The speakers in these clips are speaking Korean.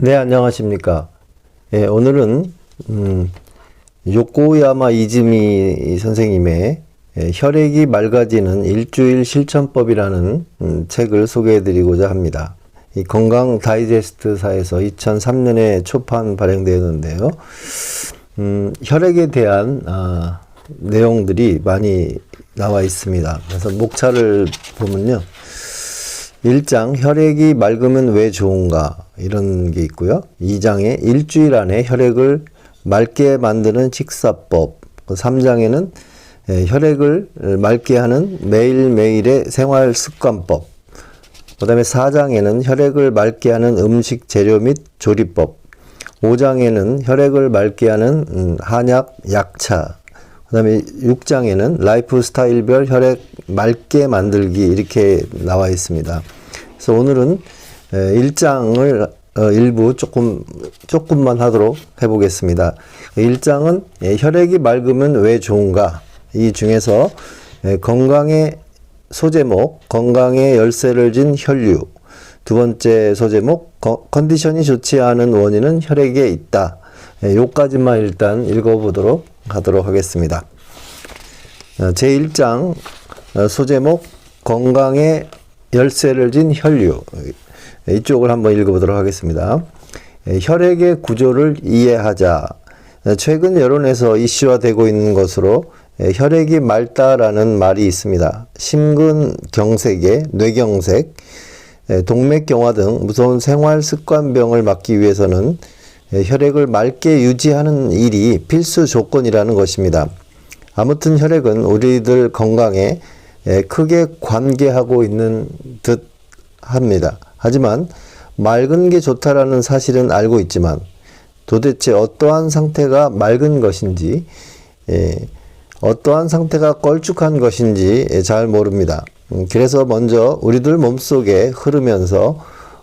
네, 안녕하십니까. 예, 오늘은, 음, 요코야마 이즈미 선생님의 예, 혈액이 맑아지는 일주일 실천법이라는 음, 책을 소개해 드리고자 합니다. 이 건강 다이제스트사에서 2003년에 초판 발행되었는데요. 음, 혈액에 대한 아, 내용들이 많이 나와 있습니다. 그래서 목차를 보면요. 1장 혈액이 맑으면 왜 좋은가 이런 게 있고요. 2장에 일주일 안에 혈액을 맑게 만드는 식사법. 3장에는 예, 혈액을 맑게 하는 매일매일의 생활 습관법. 그 다음에 4장에는 혈액을 맑게 하는 음식 재료 및 조리법. 5장에는 혈액을 맑게 하는 음, 한약, 약차. 그 다음에 6장에는 라이프 스타일별 혈액 맑게 만들기 이렇게 나와 있습니다. 그래서 오늘은 1장을 어, 일부 조금, 조금만 하도록 해보겠습니다. 1장은 혈액이 맑으면 왜 좋은가? 이 중에서 에, 건강의 소제목, 건강의 열쇠를 진 혈류. 두 번째 소제목, 거- 컨디션이 좋지 않은 원인은 혈액에 있다. 에, 요까지만 일단 읽어보도록 하도록 하겠습니다. 어, 제1장 어, 소제목 건강의 열쇠를 진 혈류 에, 이쪽을 한번 읽어보도록 하겠습니다. 에, 혈액의 구조를 이해하자. 에, 최근 여론에서 이슈화되고 있는 것으로 에, 혈액이 맑다라는 말이 있습니다. 심근경색에 뇌경색, 에, 동맥경화 등 무서운 생활 습관병을 막기 위해서는 에, 혈액을 맑게 유지하는 일이 필수 조건이라는 것입니다. 아무튼 혈액은 우리들 건강에 에, 크게 관계하고 있는 듯 합니다. 하지만 맑은 게 좋다라는 사실은 알고 있지만 도대체 어떠한 상태가 맑은 것인지 예, 어떠한 상태가 걸쭉한 것인지 예, 잘 모릅니다. 음, 그래서 먼저 우리들 몸속에 흐르면서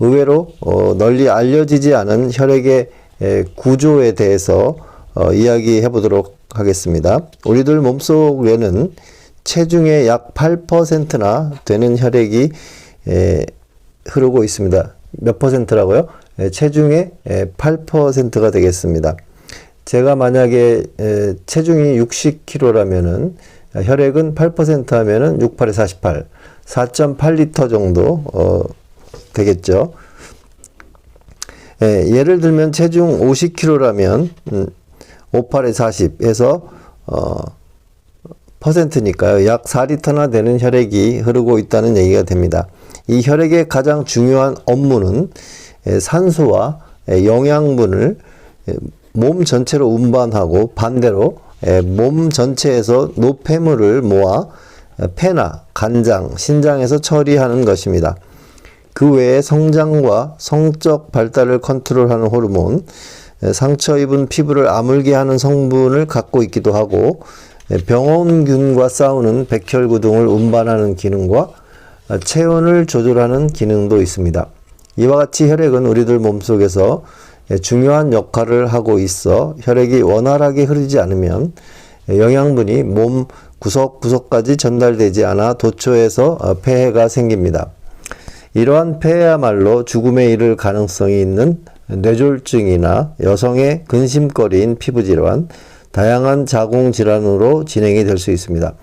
의외로 어, 널리 알려지지 않은 혈액의 에, 구조에 대해서 어, 이야기해 보도록 하겠습니다. 우리들 몸속에는 체중의 약 8%나 되는 혈액이 에, 흐르고 있습니다. 몇 퍼센트라고요? 에, 체중의 에, 8%가 되겠습니다. 제가 만약에 에, 체중이 60kg라면은 혈액은 8% 하면은 6, 8에 48, 4.8리터 정도 어, 되겠죠. 예, 예를 들면 체중 50kg라면 음, 5, 8에 40에서 어, 퍼센트니까요. 약 4리터나 되는 혈액이 흐르고 있다는 얘기가 됩니다. 이 혈액의 가장 중요한 업무는 에, 산소와 에, 영양분을 에, 몸 전체로 운반하고 반대로 에, 몸 전체에서 노폐물을 모아 에, 폐나 간장, 신장에서 처리하는 것입니다. 그 외에 성장과 성적 발달을 컨트롤하는 호르몬, 에, 상처 입은 피부를 아물게 하는 성분을 갖고 있기도 하고 에, 병원균과 싸우는 백혈구 등을 운반하는 기능과 아, 체온을 조절하는 기능도 있습니다. 이와 같이 혈액은 우리들 몸속에서 에, 중요한 역할을 하고 있어 혈액이 원활하게 흐르지 않으면 에, 영양분이 몸 구석구석까지 전달되지 않아 도초에서 어, 폐해가 생깁니다. 이러한 폐해야말로 죽음에 이를 가능성이 있는 뇌졸중이나 여성의 근심거리인 피부질환, 다양한 자궁질환으로 진행이 될 수 있습니다.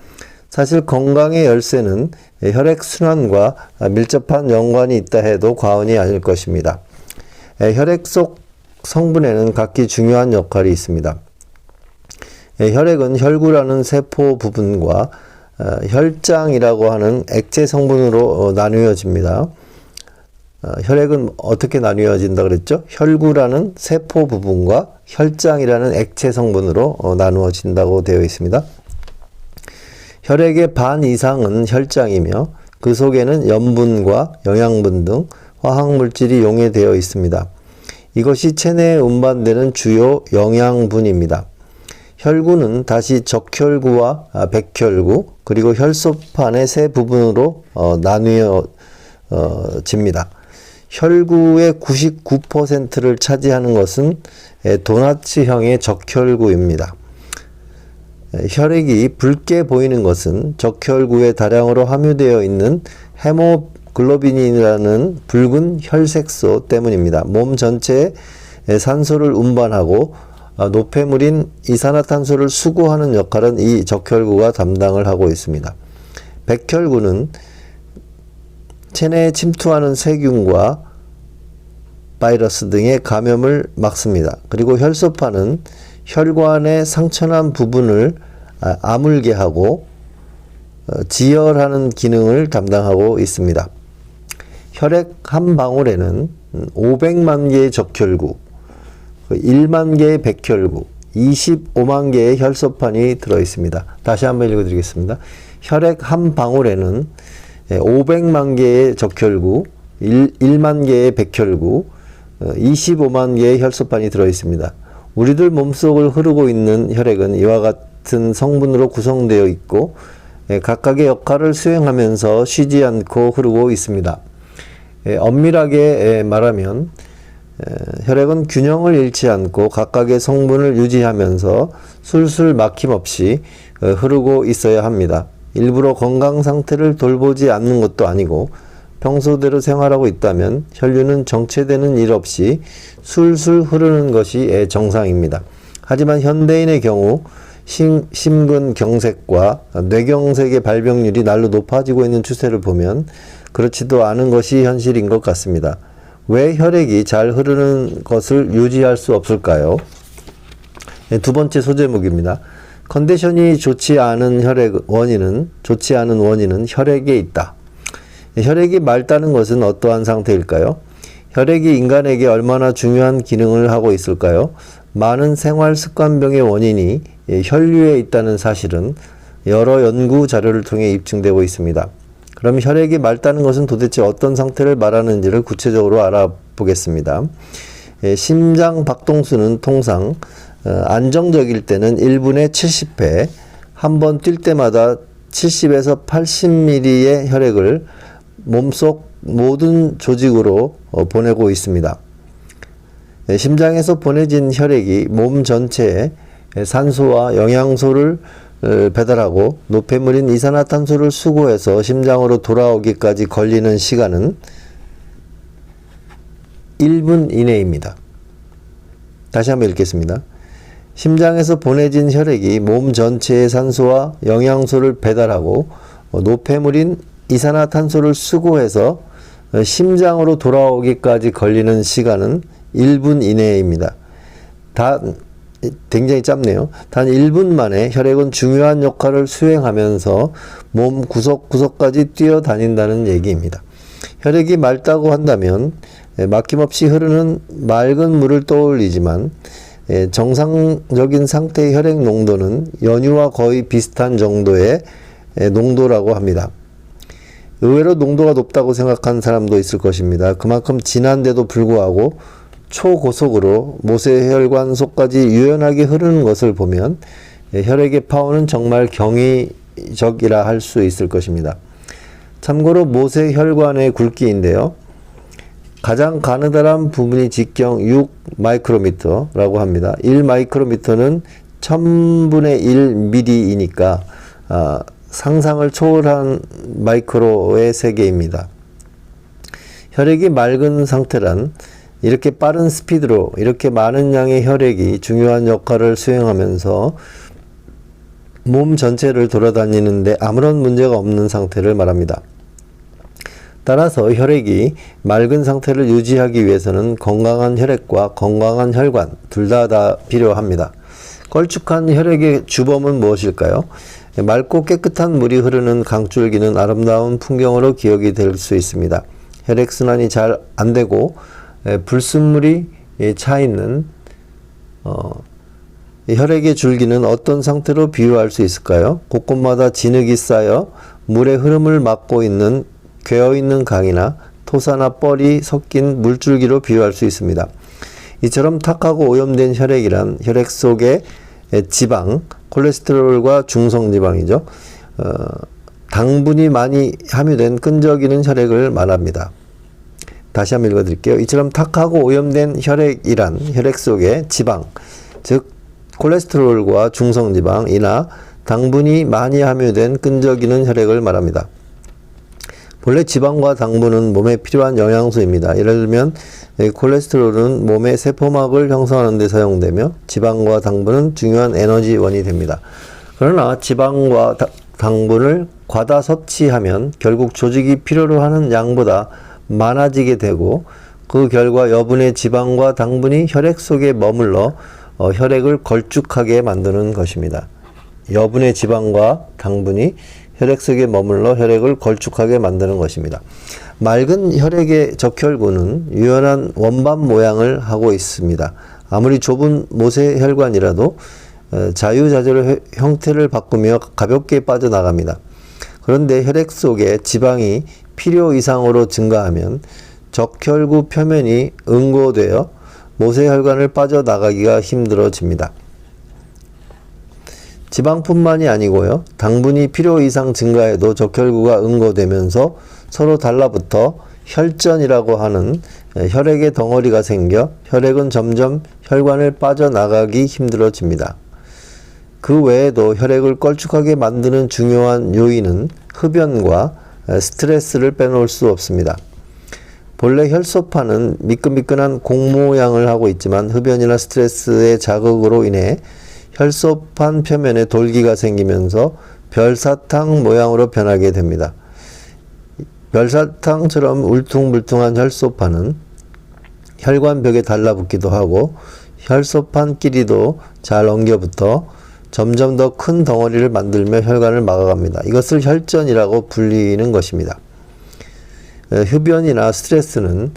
사실 건강의 열쇠는 혈액순환과 밀접한 연관이 있다 해도 과언이 아닐 것입니다. 혈액 속 성분에는 각기 중요한 역할이 있습니다. 혈액은 혈구라는 세포 부분과 어, 혈장이라고 하는 액체 성분으로 어, 나누어집니다. 어, 혈액은 어떻게 나누어진다 그랬죠? 혈구라는 세포 부분과 혈장이라는 액체 성분으로 어, 나누어진다고 되어 있습니다. 혈액의 반 이상은 혈장이며 그 속에는 염분과 영양분 등 화학물질이 용해되어 있습니다. 이것이 체내에 운반되는 주요 영양분입니다. 혈구는 다시 적혈구와 아, 백혈구 그리고 혈소판의 세 부분으로 어, 나뉘어집니다. 혈구의 99%를 차지하는 것은 에, 도나츠형의 적혈구입니다. 에, 혈액이 붉게 보이는 것은 적혈구에 다량으로 함유되어 있는 헤모 글로빈이라는 붉은 혈색소 때문입니다. 몸 전체에 산소를 운반하고 아, 노폐물인 이산화탄소를 수거하는 역할은 이 적혈구가 담당을 하고 있습니다. 백혈구는 체내에 침투하는 세균과 바이러스 등의 감염을 막습니다. 그리고 혈소판은 혈관의 상처난 부분을 아, 아물게 하고 어, 지혈하는 기능을 담당하고 있습니다. 혈액 한 방울에는 500만 개의 적혈구, 1만 개의 백혈구, 25만 개의 혈소판이 들어 있습니다. 다시 한번 읽어 드리겠습니다. 혈액 한 방울에는 500만 개의 적혈구, 1, 만 개의 백혈구, 25만 개의 혈소판이 들어 있습니다. 우리들 몸속을 흐르고 있는 혈액은 이와 같은 성분으로 구성되어 있고 예, 각각의 역할을 수행하면서 쉬지 않고 흐르고 있습니다. 예, 엄밀하게 예, 말하면 혈액은 균형을 잃지 않고 각각의 성분을 유지하면서 술술 막힘없이 어, 흐르고 있어야 합니다. 일부러 건강 상태를 돌보지 않는 것도 아니고 평소대로 생활하고 있다면 혈류는 정체되는 일 없이 술술 흐르는 것이 정상입니다. 하지만 현대인의 경우 심, 심근 경색과 뇌경색의 발병률이 날로 높아지고 있는 추세를 보면 그렇지도 않은 것이 현실인 것 같습니다. 왜 혈액이 잘 흐르는 것을 유지할 수 없을까요? 네, 두 번째 소제목입니다. 컨디션이 좋지 않은 혈액 원인은 좋지 않은 원인은 혈액에 있다. 혈액이 맑다는 것은 어떠한 상태일까요? 혈액이 인간에게 얼마나 중요한 기능을 하고 있을까요? 많은 생활 습관병의 원인이 혈류에 있다는 사실은 여러 연구 자료를 통해 입증되고 있습니다. 그럼 혈액이 맑다는 것은 도대체 어떤 상태를 말하는지를 구체적으로 알아보겠습니다. 심장 박동수는 통상 어, 안정적일 때는 1분에 70회, 한 번 뛸 때마다 70에서 80ml의 혈액을 몸속 모든 조직으로 어, 보내고 있습니다. 심장에서 보내진 혈액이 몸 전체에 산소와 영양소를 어, 배달하고 노폐물인 이산화탄소를 수거해서 심장으로 돌아오기까지 걸리는 시간은 1분 이내입니다. 다시 한번 읽겠습니다. 심장에서 보내진 혈액이 몸 전체의 산소와 영양소를 배달하고 어, 노폐물인 이산화탄소를 수거해서 어, 심장으로 돌아오기까지 걸리는 시간은 1분 이내입니다. 다 굉장히 짧네요. 단 1분 만에 혈액은 중요한 역할을 수행하면서 몸 구석구석까지 뛰어다닌다는 얘기입니다. 혈액이 맑다고 한다면 예, 막힘없이 흐르는 맑은 물을 떠올리지만 예, 정상적인 상태의 혈액 농도는 연유와 거의 비슷한 정도의 예, 농도라고 합니다. 의외로 농도가 높다고 생각한 사람도 있을 것입니다. 그만큼 진한데도 불구하고 초고속으로 모세혈관 속까지 유연하게 흐르는 것을 보면 예, 혈액의 파워는 정말 경이적이라 할 수 있을 것입니다. 참고로 모세혈관의 굵기인데요. 가장 가느다란 부분이 직경 6 마이크로미터라고 합니다. 1 마이크로미터는 1000분의 1 미리이니까 아, 상상을 초월한 마이크로의 세계입니다. 혈액이 맑은 상태란 이렇게 빠른 스피드로 이렇게 많은 양의 혈액이 중요한 역할을 수행하면서 몸 전체를 돌아다니는데 아무런 문제가 없는 상태를 말합니다. 따라서 혈액이 맑은 상태를 유지하기 위해서는 건강한 혈액과 건강한 혈관 둘 다 다 필요합니다. 걸쭉한 혈액의 주범은 무엇일까요? 맑고 깨끗한 물이 흐르는 강줄기는 아름다운 풍경으로 기억이 될 수 있습니다. 혈액순환이 잘 안 되고 불순물이 차 있는 어, 혈액의 줄기는 어떤 상태로 비유할 수 있을까요? 곳곳마다 진흙이 쌓여 물의 흐름을 막고 있는 괴어 있는 강이나 토사나 뻘이 섞인 물줄기로 비유할 수 있습니다. 이처럼 탁하고 오염된 혈액이란 혈액 속의 지방, 콜레스테롤과 중성지방이죠. 어, 당분이 많이 함유된 끈적이는 혈액을 말합니다. 다시 한번 읽어드릴게요. 이처럼 탁하고 오염된 혈액이란 혈액 속의 지방, 즉 콜레스테롤과 중성지방이나 당분이 많이 함유된 끈적이는 혈액을 말합니다. 본래 지방과 당분은 몸에 필요한 영양소입니다. 예를 들면 이 콜레스테롤은 몸의 세포막을 형성하는 데 사용되며 지방과 당분은 중요한 에너지원이 됩니다. 그러나 지방과 다- 당분을 과다 섭취하면 결국 조직이 필요로 하는 양보다 많아지게 되고 그 결과 여분의 지방과 당분이 혈액 속에 머물러 어, 혈액을 걸쭉하게 만드는 것입니다. 여분의 지방과 당분이 혈액 속에 머물러 혈액을 걸쭉하게 만드는 것입니다. 맑은 혈액의 적혈구는 유연한 원반 모양을 하고 있습니다. 아무리 좁은 모세 혈관이라도 어, 자유자재로 혀- 형태를 바꾸며 가볍게 빠져나갑니다. 그런데 혈액 속에 지방이 필요 이상으로 증가하면 적혈구 표면이 응고되어 모세혈관을 빠져나가기가 힘들어집니다. 지방뿐만이 아니고요. 당분이 필요 이상 증가해도 적혈구가 응고되면서 서로 달라붙어 혈전이라고 하는 혈액의 덩어리가 생겨 혈액은 점점 혈관을 빠져나가기 힘들어집니다. 그 외에도 혈액을 걸쭉하게 만드는 중요한 요인은 흡연과 스트레스를 빼놓을 수 없습니다. 본래 혈소판은 미끈미끈한 공 모양을 하고 있지만 흡연이나 스트레스의 자극으로 인해 혈소판 표면에 돌기가 생기면서 별사탕 모양으로 변하게 됩니다. 별사탕처럼 울퉁불퉁한 혈소판은 혈관벽에 달라붙기도 하고 혈소판끼리도 잘 엉겨붙어 점점 더 큰 덩어리를 만들며 혈관을 막아갑니다. 이것을 혈전이라고 불리는 것입니다. 에, 흡연이나 스트레스는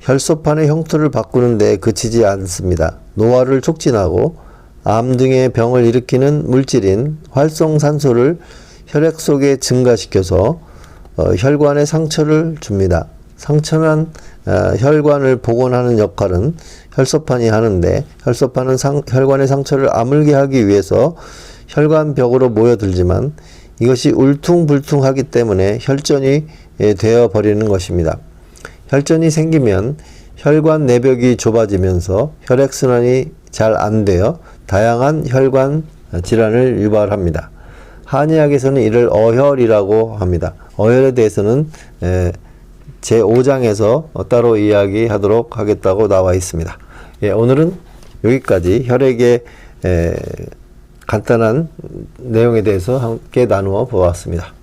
혈소판의 형태를 바꾸는 데 그치지 않습니다. 노화를 촉진하고 암 등의 병을 일으키는 물질인 활성산소를 혈액 속에 증가시켜서 어, 혈관에 상처를 줍니다. 상처난 어, 혈관을 복원하는 역할은 혈소판이 하는데 혈소판은 상, 혈관의 상처를 아물게 하기 위해서 혈관벽으로 모여들지만 이것이 울퉁불퉁하기 때문에 혈전이 예, 되어 버리는 것입니다. 혈전이 생기면 혈관 내벽이 좁아지면서 혈액순환이 잘 안 되어 다양한 혈관 질환을 유발합니다. 한의학에서는 이를 어혈이라고 합니다. 어혈에 대해서는 에, 제5장에서 따로 이야기하도록 하겠다고 나와 있습니다. 예, 오늘은 여기까지 혈액의 에, 간단한 내용에 대해서 함께 나누어 보았습니다.